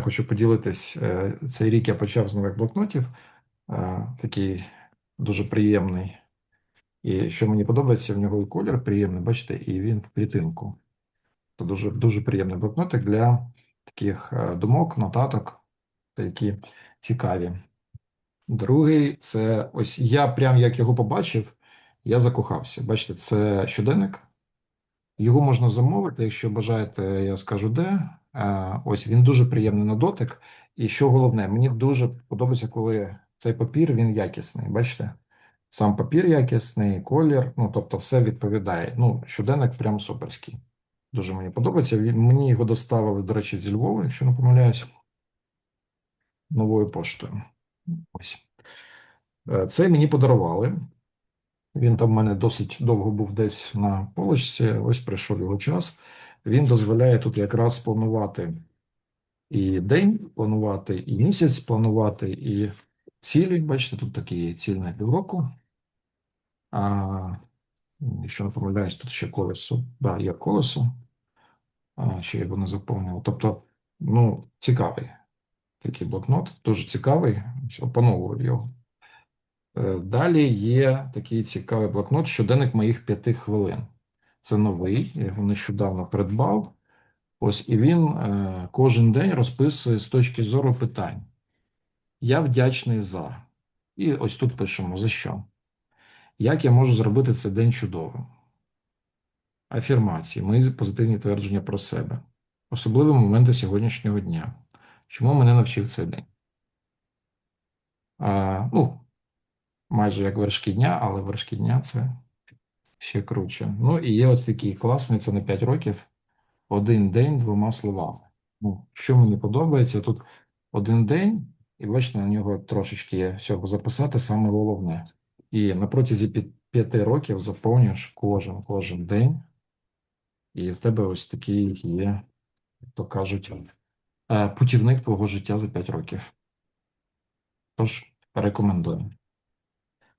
Хочу поділитись. е, Цей рік я почав з нових блокнотів. е, Такий дуже приємний. І що мені подобається, в нього колір приємний, бачите, і він в клітинку. То дуже, дуже приємний блокнотик для таких е, думок, нотаток, які цікаві. Другий це ось я прям як його побачив, я закохався. Бачите, це щоденник. Його можна замовити, якщо бажаєте, я скажу де. Ось він дуже приємний на дотик. І що головне, мені дуже подобається, коли цей папір він якісний. Бачите? Сам папір якісний, колір, ну тобто все відповідає. Ну, щоденник прям суперський. Дуже мені подобається. Мені його доставили, до речі, зі Львова, якщо не помиляюсь, новою поштою. Ось. Е, Це мені подарували. Він там в мене досить довго був десь на полочці. Ось прийшов його час. Він дозволяє тут якраз планувати і день планувати, і місяць планувати, і цілі. Бачите, тут такі цілі на півроку. А, якщо не помиляюсь, тут ще колесо. Да, є колесо. А, ще я його не заповнив. Тобто, ну, цікавий такий блокнот, дуже цікавий. Опановую його. Е, Далі є такий цікавий блокнот щоденник моїх п'яти хвилин. Це новий, я його нещодавно придбав. Ось і він е, кожен день розписує з точки зору питань. Я вдячний за. І ось тут пишемо за що. Як я можу зробити цей день чудовим? Афірмації, мої позитивні твердження про себе. Особливі моменти сьогоднішнього дня. Чому мене навчив цей день? А, ну, майже як вершки дня, але вершки дня це ще круче. Ну і є ось такий класний, це на 5 років. Один день двома словами. Ну, що мені подобається, тут один день, і бачите, на нього трошечки є всього записати, саме головне. І на протязі п'яти років заповнюєш кожен кожен день, і в тебе ось такий є, як то кажуть, е, путівник твого життя за 5 років. Тож, рекомендую.